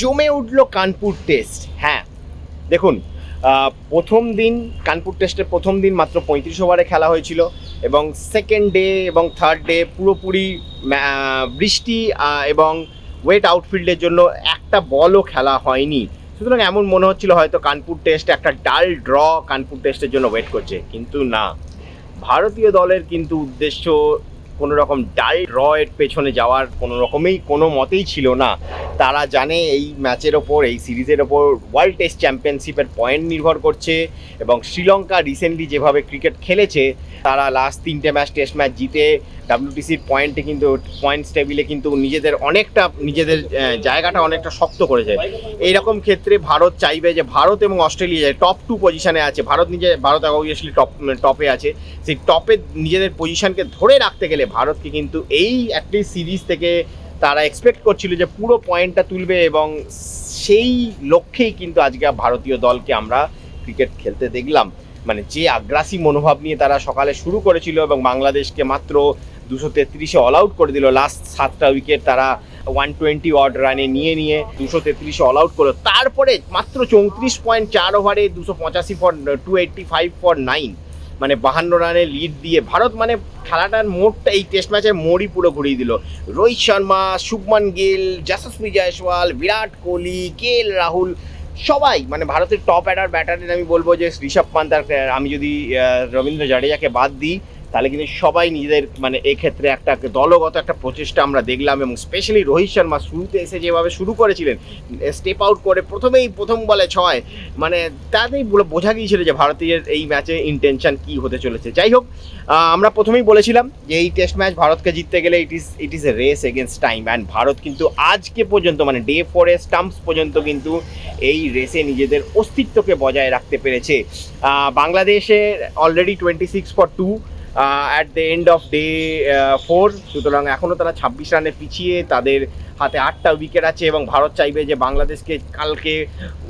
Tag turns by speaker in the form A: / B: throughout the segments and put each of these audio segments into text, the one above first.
A: জমে উঠল কানপুর টেস্ট হ্যাঁ দেখুন প্রথম দিন, কানপুর টেস্টের প্রথম দিন মাত্র পঁয়ত্রিশ ওভারে খেলা হয়েছিল এবং সেকেন্ড ডে এবং থার্ড ডে পুরোপুরি বৃষ্টি এবং ওয়েট আউটফিল্ডের জন্য একটা বলও খেলা হয়নি। সুতরাং এমন মনে হচ্ছিল হয়তো কানপুর টেস্ট একটা ডাল ড্র কানপুর টেস্টের জন্য ওয়েট করছে, কিন্তু না। ভারতীয় দলের কিন্তু উদ্দেশ্য কোনো রকম ডাল রয়ের পেছনে যাওয়ার কোনো রকমেই কোনো মতেই ছিল না। তারা জানে এই ম্যাচের ওপর, এই সিরিজের ওপর ওয়ার্ল্ড টেস্ট চ্যাম্পিয়নশিপের পয়েন্ট নির্ভর করছে এবং শ্রীলঙ্কা রিসেন্টলি যেভাবে ক্রিকেট খেলেছে, তারা লাস্ট তিনটে ম্যাচ টেস্ট ম্যাচ জিতে ডাব্লিউটিসির পয়েন্টে কিন্তু পয়েন্টস টেবিলে কিন্তু নিজেদের অনেকটা, নিজেদের জায়গাটা অনেকটা শক্ত করেছে এইরকম ক্ষেত্রে ভারত চাইবে যে ভারত এবং অস্ট্রেলিয়া টপ টু পজিশনে আছে, ভারত নিজে, ভারত অবভিয়াসলি টপ টপে আছে, সেই টপে নিজেদের পজিশানকে ধরে রাখতে গেলে ভারতকে কিন্তু এই অ্যাটলিস্ট সিরিজ থেকে তারা এক্সপেক্ট করছিল যে পুরো পয়েন্টটা তুলবে এবং সেই লক্ষ্যেই কিন্তু আজকে ভারতীয় দলকে আমরা ক্রিকেট খেলতে দেখলাম। মানে যে আগ্রাসী মনোভাব নিয়ে তারা সকালে শুরু করেছিল এবং বাংলাদেশকে মাত্র দুশো তেত্রিশে অল আউট করে দিল। লাস্ট সাতটা উইকেট তারা ওয়ান টোয়েন্টি অড রানে নিয়ে নিয়ে দুশো তেত্রিশে অল আউট করল। তারপরে মাত্র চৌত্রিশ পয়েন্ট চার ওভারে দুশো পঁচাশি for two eighty five for nine মানে বাহান্ন রানে লিড দিয়ে ভারত মানে খেলাটার মোড়টা এই টেস্ট ম্যাচের মোড়ই পুরো ঘুরিয়ে দিল। রোহিত শর্মা শুভমান গিল যশস্বী জয়সওয়াল বিরাট কোহলি কে এল রাহুল সবাই মানে ভারতের টপ অ্যাডার ব্যাটারের আমি বলব যে ঋষভ পান্ত আর আহ, আমি যদি রবীন্দ্র জাডেজাকে বাদ দিই তাহলে কিন্তু সবাই নিজেদের মানে এক্ষেত্রে একটা দলগত একটা প্রচেষ্টা আমরা দেখলাম এবং স্পেশালি রোহিত শর্মা শুরুতে এসে যেভাবে শুরু করেছিলেন স্টেপ আউট করে প্রথমেই প্রথম বলে ছয় মানে তাতেই বোঝা গিয়েছিল যে ভারতীয় এই ম্যাচে ইন্টেনশন কি হতে চলেছে। যাই হোক আমরা প্রথমেই বলেছিলাম যে এই টেস্ট ম্যাচ ভারতকে জিততে গেলে it is it is a race against time and Bharat কিন্তু আজকে পর্যন্ত মানে ডে ফোরে স্টাম্পস পর্যন্ত কিন্তু এই রেসে নিজেদের অস্তিত্বকে বজায় রাখতে পেরেছে। বাংলাদেশে already twenty six for two at the end of day four সুতরাং এখনও তারা ছাব্বিশ রানে পিছিয়ে তাদের হাতে আটটা উইকেট আছে এবং ভারত চাইবে যে বাংলাদেশকে কালকে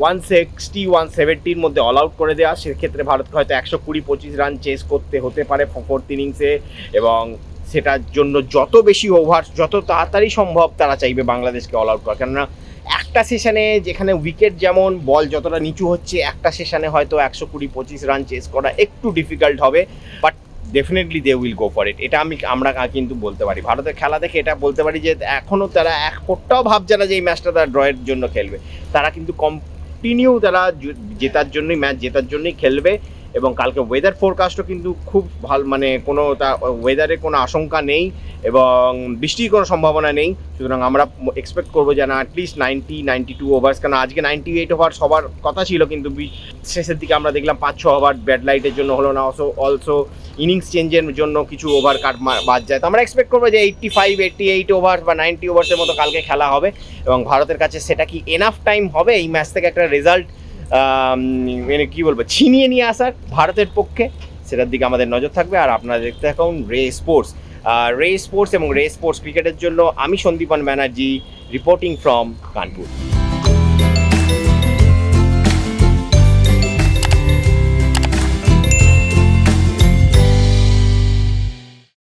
A: ওয়ান সিক্সটি ওয়ান সেভেন্টির মধ্যে অল আউট করে দেওয়া। সেক্ষেত্রে ভারতকে হয়তো একশো কুড়ি, পঁচিশ রান চেস করতে হতে পারে ফোর্থ ইনিংসে এবং সেটার জন্য যত বেশি ওভার যত তাড়াতাড়ি সম্ভব তারা চাইবে বাংলাদেশকে অল আউট করা কেননা একটা সেশনে যেখানে উইকেট যেমন বল যতটা নিচু হচ্ছে, একটা সেশনে হয়তো একশো কুড়ি, পঁচিশ রান চেস করা একটু ডিফিকাল্ট হবে। But definitely they will go for it এটা আমি, আমরা কিন্তু বলতে পারি। ভারতের খেলা দেখে এটা বলতে পারি যে এখনও তারা এক ফোটটাও ভাবছে না যে, এই ম্যাচটা তারা ড্রয়ের জন্য খেলবে। তারা কিন্তু কন্টিনিউ তারা জেতার জন্যই ম্যাচ জেতার জন্যই খেলবে। এবং কালকে ওয়েদার ফোরকাস্টও কিন্তু খুব ভালো মানে কোনো তা ওয়েদারে কোনো আশঙ্কা নেই এবং বৃষ্টির কোনো সম্ভাবনা নেই। সুতরাং আমরা এক্সপেক্ট করব যেন at least ninety ninety two overs কারণ আজকে নাইনটি এইট ওভার সবার কথা ছিল, কিন্তু শেষের দিকে আমরা দেখলাম পাঁচ, ছ ওভার ব্যাড লাইটের জন্য হলো না। অলসো অলসো ইনিংস চেঞ্জের জন্য কিছু ওভার কাট বাদ যায়। তো আমরা এক্সপেক্ট করব যে eighty five eighty eight over বা নাইনটি ওভার্সের মতো কালকে খেলা হবে এবং ভারতের কাছে সেটা কি এনাফ টাইম হবে? এই ম্যাচ থেকে একটা রেজাল্ট মানে কী বলব, ছিনিয়ে নিয়ে আসার ভারতের পক্ষে সেটার দিকে আমাদের নজর থাকবে। আর আপনারা দেখতে থাকুন রে স্পোর্টস। রে স্পোর্টস এবং রে স্পোর্টস ক্রিকেটের জন্য আমি সন্দীপন ব্যানার্জি রিপোর্টিং ফ্রম কানপুর।